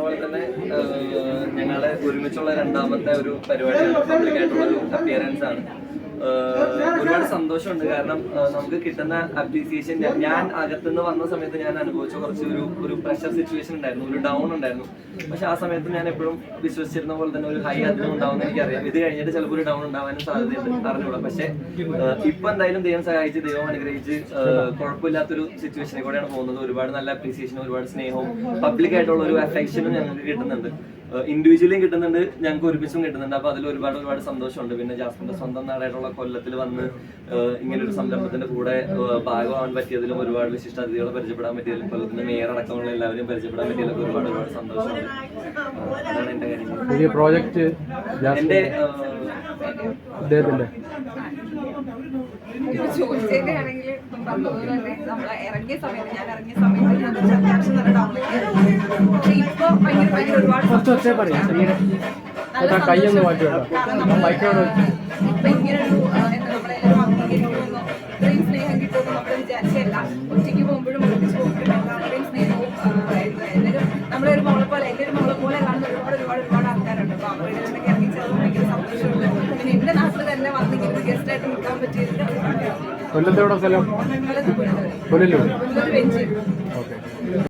പറഞ്ഞ പോലെ തന്നെ ഞങ്ങളെ ഒരുമിച്ചുള്ള രണ്ടാമത്തെ ഒരു പരിപാടിയാണ് പബ്ലിക് ആയിട്ടുള്ള ഒരു അപ്പിയറൻസ് ആണ്. ഒരുപാട് സന്തോഷമുണ്ട്. കാരണം നമുക്ക് കിട്ടുന്ന അപ്രീസിയേഷൻ ഞാൻ അകത്തുനിന്ന് വന്ന സമയത്ത് ഞാൻ അനുഭവിച്ച കുറച്ച് ഒരു ഒരു പ്രഷർ സിറ്റുവേഷൻ ഉണ്ടായിരുന്നു. ഒരു ഡൗൺ ഉണ്ടായിരുന്നു. പക്ഷെ ആ സമയത്ത് ഞാൻ എപ്പോഴും വിശ്വസിച്ചിരുന്ന പോലെ തന്നെ ഒരു ഹൈ അതിനും എനിക്ക് എനിക്കറിയാം. ഇത് കഴിഞ്ഞിട്ട് ചിലപ്പോൾ ഒരു ഡൗൺ ഉണ്ടാവാനും സാധ്യതയുണ്ട് അറിഞ്ഞൂടാ പക്ഷെ ഇപ്പൊ എന്തായാലും ദൈവം സഹായിച്ച് ദൈവം അനുഗ്രഹിച്ച് കുഴപ്പമില്ലാത്തൊരു സിറ്റുവേഷനിൽ കൂടെയാണ് പോകുന്നത്. ഒരുപാട് നല്ല അപ്രീസിയേഷനും ഒരുപാട് സ്നേഹവും പബ്ലിക് ആയിട്ടുള്ള ഒരു അഫെക്ഷനും ഞങ്ങൾക്ക് കിട്ടുന്നുണ്ട്. ഇൻഡിവിജ്വലിയും കിട്ടുന്നുണ്ട് ഞങ്ങൾക്ക് ഒരുമിച്ചും കിട്ടുന്നുണ്ട്. അപ്പൊ അതിൽ ഒരുപാട് ഒരുപാട് സന്തോഷമുണ്ട്. പിന്നെ ജാസ്മിന്റെ സ്വന്തം നാടായിട്ടുള്ള കൊല്ലത്തിൽ വന്ന് ഇങ്ങനെ ഒരു സംരംഭത്തിന്റെ കൂടെ ഭാഗമാവാൻ പറ്റിയതിലും ഒരുപാട് വിശിഷ്ട അതിഥികളെ പരിചയപ്പെടാൻ പറ്റിയതിലും കൊല്ലത്തിന്റെ മേയർ അടക്കമുള്ള എല്ലാവരെയും പരിചയപ്പെടാൻ പറ്റിയതിലൊക്കെ ഒരുപാട് ഒരുപാട് സന്തോഷമുണ്ട് അതാണ് എന്റെ പ്രോജക്റ്റ് എന്റെ അദ്ദേഹത്തിന്റെ ചോദിച്ചതിന്റെ ആണെങ്കിൽ പറഞ്ഞതുപോലെ തന്നെ. നമ്മൾ ഇറങ്ങിയ സമയത്ത് ഞാൻ ഇറങ്ങിയ സമയത്ത് ഞാൻ നല്ല ഡൗൺ പക്ഷെ ഇപ്പൊ ഭയങ്കര ഭയങ്കര ഒരുപാട് കുറച്ച് ഒച്ചേ പറയാം കൈയൊന്ന്. മാറ്റി നമ്മൾ മൈക്കോട് ഇപ്പൊ ഇങ്ങനെ ഒരു എന്താ നമ്മളെല്ലാവരും അംഗീകരിക്കുമെന്നോ സ്നേഹം കിട്ടുമെന്ന് നമ്മൾ വിചാരിച്ചല്ല പോകുമ്പോഴും നമ്മളെ ഒരു ഒരു കാണുന്ന ഒരുപാട് ഒരുപാട് ഒരുപാട് ആൾക്കാരുണ്ട് അപ്പൊ അവരുടെ ഇടയിലൊക്കെ ഇറങ്ങിച്ചത് ഭയങ്കര സന്തോഷമുണ്ട് പിന്നെ എന്റെ നാട്ടിൽ തന്നെ ഗസ്റ്റ് ആയിട്ട് നിൽക്കാൻ കൊല്ലത്തെവിടെ സ്ഥലം ഓക്കെ